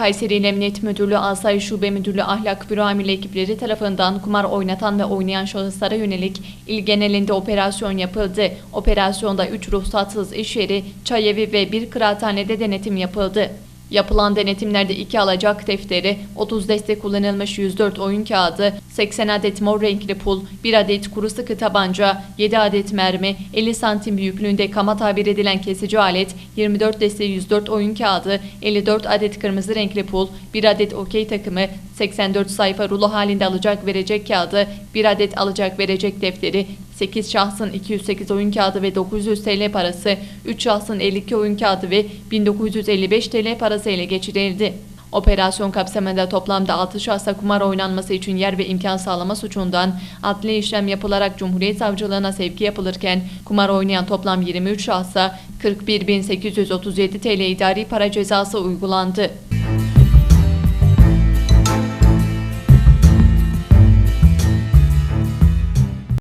Kayseri İl Emniyet Müdürlüğü Asayiş Şube Müdürlüğü Ahlak Büro Amirli ekipleri tarafından kumar oynatan ve oynayan şahıslara yönelik il genelinde operasyon yapıldı. Operasyonda 3 ruhsatsız iş yeri, çay evi ve bir kıraathanede denetim yapıldı. Yapılan denetimlerde 2 alacak defteri, 30 destek kullanılmış 104 oyun kağıdı, 80 adet mor renkli pul, 1 adet kuru sıkı tabanca, 7 adet mermi, 50 santim büyüklüğünde kama tabir edilen kesici alet, 24 deste 104 oyun kağıdı, 54 adet kırmızı renkli pul, 1 adet okey takımı, 84 sayfa rulo halinde alacak verecek kağıdı, 1 adet alacak verecek defteri, 8 şahsın 208 oyun kağıdı ve 900 TL parası, 3 şahsın 52 oyun kağıdı ve 1955 TL parası ele geçirildi. Operasyon kapsamında toplamda 6 şahsa kumar oynanması için yer ve imkan sağlama suçundan adli işlem yapılarak Cumhuriyet Savcılığına sevki yapılırken kumar oynayan toplam 23 şahsa 41.837 TL idari para cezası uygulandı.